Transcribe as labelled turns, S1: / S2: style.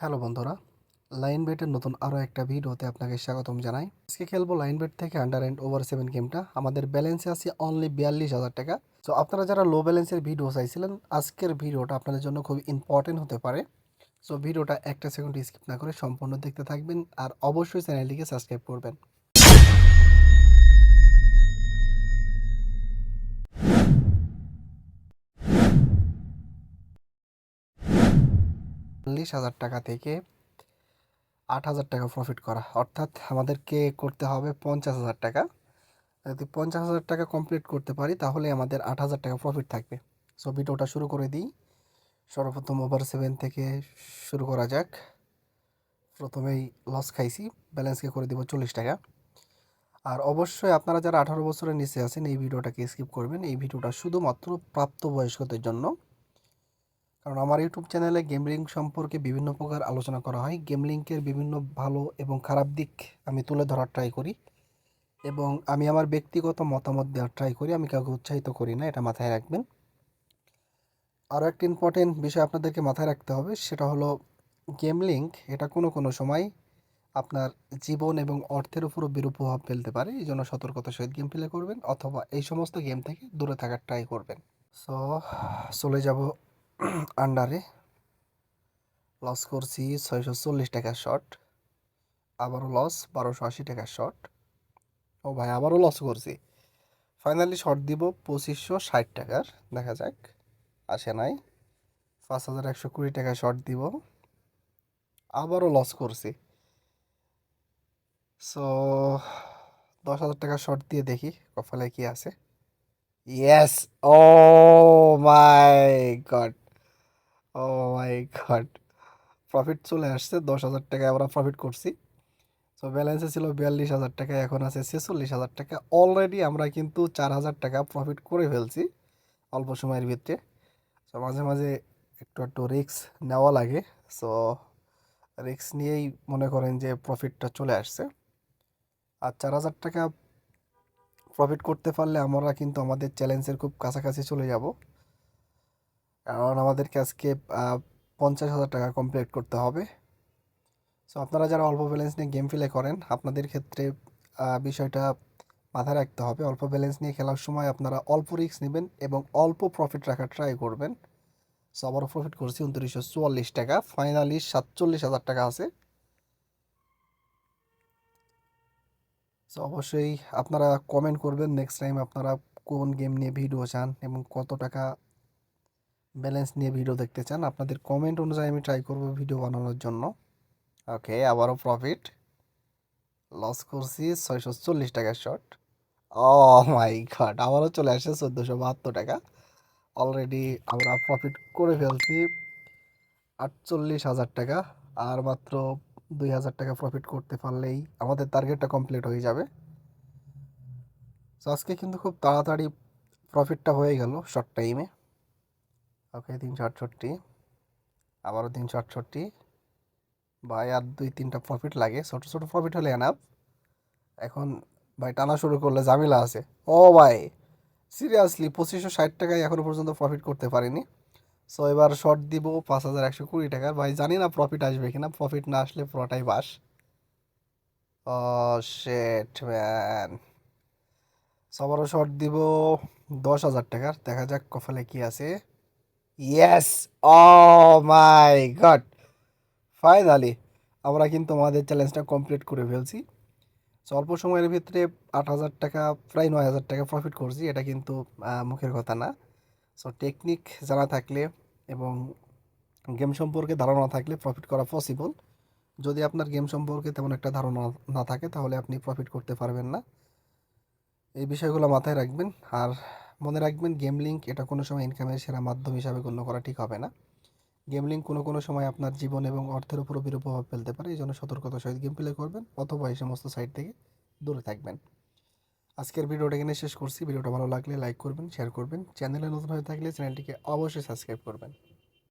S1: Hello বন্ধুরা, line বেটের নতুন আরও একটা ভিডিওতে আপনাকে স্বাগতম জানাই। আজকে খেলব লাইন বেট থেকে আন্ডার অ্যান্ড ওভার সেভেন গেমটা আমাদের ব্যালেন্সে আছে অনলি বিয়াল্লিশ হাজার টাকা। সো আপনারা যারা লো ব্যালেন্সের ভিডিও চাইছিলেন, আজকের ভিডিওটা আপনাদের জন্য খুব ইম্পর্টেন্ট হতে পারে। সো ভিডিওটা একটা সেকেন্ড স্কিপ না করে সম্পূর্ণ দেখতে থাকবেন আর অবশ্যই চ্যানেলটিকে সাবস্ক্রাইব করবেন। চল্লিশ হাজার টাকা থেকে আট হাজার টাকা প্রফিট করা। অর্থাৎ আমাদেরকে করতে হবে পঞ্চাশ হাজার টাকা। যদি পঞ্চাশ হাজার টাকা কমপ্লিট করতে পারি, তাহলে আমাদের আট হাজার টাকা প্রফিট থাকবে। সো ভিডিওটা শুরু করে দিই। সর্বপ্রথম ওভার সেভেন থেকে শুরু করা যাক। প্রথমেই লস খাইছি ব্যালেন্সকে করে দিব চল্লিশ টাকা। আর অবশ্যই আপনারা যারা আঠারো বছরের নিচে আছেন, এই ভিডিওটাকে স্কিপ করবেন। এই ভিডিওটা শুধুমাত্র প্রাপ্তবয়স্কদের জন্য। কারণ আমার ইউটিউব চ্যানেলে গেমলিং সম্পর্কে বিভিন্ন প্রকার আলোচনা করা হয়। গেমলিংকের বিভিন্ন ভালো এবং খারাপ দিক আমি তুলে ধরার ট্রাই করি এবং আমি আমার ব্যক্তিগত মতামত দেওয়ার ট্রাই করি। আমি কাউকে উৎসাহিত করি না, এটা মাথায় রাখবেন। আরও একটা ইম্পর্টেন্ট বিষয় আপনাদেরকে মাথায় রাখতে হবে, সেটা হলো গেমলিংক এটা কোনো কোনো সময় আপনার জীবন এবং অর্থের উপরও বিরূপ প্রভাব ফেলতে পারে। এই জন্য সতর্কতার সহিত গেম প্লে করবেন অথবা এই সমস্ত গেম থেকে দূরে থাকার ট্রাই করবেন। সো চলে যাব আন্ডারে লস করছি ছয়শো চল্লিশ টাকার শট আবারও লস বারোশো আশি টাকার শট ও ভাই, আবারও লস করছি। ফাইনালি শট দিব পঁচিশশো ষাট টাকার, দেখা যাক, আসে নাই। পাঁচ হাজার একশো কুড়ি টাকা শট দিব, আবারও লস করছি। সো দশ হাজার টাকা শট দিয়ে দেখি কপালে কি আছে। Yes oh my god oh my god. Profit চলে আসছে, দশ হাজার টাকা আমরা প্রফিট করছি। সো ব্যালেন্সে ছিল বিয়াল্লিশ হাজার টাকা, এখন আছে ছেচল্লিশ হাজার টাকা। অলরেডি আমরা কিন্তু চার হাজার টাকা প্রফিট করে ফেলছি অল্প সময়ের ভিতরে সো মাঝে মাঝে একটু একটু রিক্স নেওয়া লাগে। সো রিক্স নিয়েই মনে করেন যে প্রফিটটা চলে আসছে। আর চার হাজার টাকা প্রফিট করতে পারলে আমরা কিন্তু আমাদের চ্যালেঞ্জের খুব কাছাকাছি চলে যাব। কারণ আমাদেরকে আজকে পঞ্চাশ হাজার টাকা কমপ্লিট করতে হবে। সো আপনারা যারা অল্প ব্যালেন্স নিয়ে গেম প্লে করেন, আপনাদের ক্ষেত্রে বিষয়টা মাথায় রাখতে হবে। অল্প ব্যালেন্স নিয়ে খেলার সময় আপনারা অল্প রিস্ক নেবেন এবং অল্প প্রফিট রাখার ট্রাই করবেন। সো আবারও প্রফিট করছি উনত্রিশশো চুয়াল্লিশ টাকা। ফাইনালি সাতচল্লিশ হাজার টাকা আছে। সো অবশ্যই আপনারা কমেন্ট করবেন। নেক্সট টাইম আপনারা কোন গেম নিয়ে ভিডিও চান এবং কত টাকা ব্যালেন্স নিয়ে ভিডিও দেখতে চান, আপনাদের কমেন্ট অনুযায়ী আমি ট্রাই করব ভিডিও বানানোর জন্য। ওকে আবারও প্রফিট লস করছি ছয়শো চল্লিশ টাকার শর্ট ও মাই গড আবারও চলে আসছে চোদ্দোশো বাহাত্তর টাকা। অলরেডি আমরা প্রফিট করে ফেলছি আটচল্লিশ হাজার টাকা, আর মাত্র দুই হাজার টাকা প্রফিট করতে পারলেই আমাদের টার্গেটটা কমপ্লিট হয়ে যাবে। তো আজকে কিন্তু খুব তাড়াতাড়ি প্রফিটটা হয়ে গেল শর্ট টাইমে ওকে তিনশো আটষট্টি আবারও তিনশো আটষট্টি ভাই, আর দুই, তিনটা প্রফিট লাগে। ছোটো ছোটো প্রফিট হলে এনাফ এখন ভাই, টানা শুরু করলে ঝামেলা আছে। ও ভাই সিরিয়াসলি পঁচিশশো ষাট টাকায় এখনও পর্যন্ত প্রফিট করতে পারিনি। সো এবার শর্ট দিব পাঁচ হাজার একশো কুড়ি টাকার ভাই, জানি না প্রফিট আসবে কিনা। প্রফিট না আসলে পুরোটাই বাস। ও শেট ম্যান সবারও শর্ট দিব দশ হাজার টাকার। দেখা যাক কপালে কি আছে। Yes oh my god finally আমরা কিন্তু আমাদের চ্যালেঞ্জটা কমপ্লিট করে ফেলছি। So, অল্প সময়ের ভিতরে আট হাজার টাকা প্রায় নয় হাজার টাকা প্রফিট করছি। এটা কিন্তু মুখের কথা না। সো টেকনিক জানা থাকলে এবং গেম সম্পর্কে ধারণা থাকলে প্রফিট করা পসিবল যদি আপনার গেম সম্পর্কে তেমন একটা ধারণা না থাকে তাহলে আপনি প্রফিট করতে পারবেন না। এই বিষয়গুলো মাথায় রাখবেন। আর মনে রাখবেন গেম লিঙ্ক এটা কোনো সময় ইনকামের সেরা মাধ্যম হিসাবে গণ্য করা ঠিক হবে না। গেম লিঙ্ক কোনো কোনো সময় আপনার জীবন এবং অর্থের উপরও বিরূপ প্রভাব ফেলতে পারে, এই জন্য সতর্কতার সহিত গেম প্লে করবেন অথবা এই সমস্ত সাইট থেকে দূরে থাকবেন। আজকের ভিডিওটা এখানে শেষ করছি। ভিডিওটা ভালো লাগলে লাইক করবেন শেয়ার করবেন। চ্যানেলে নতুন হয়ে থাকলে চ্যানেলটিকে অবশ্যই সাবস্ক্রাইব করবেন।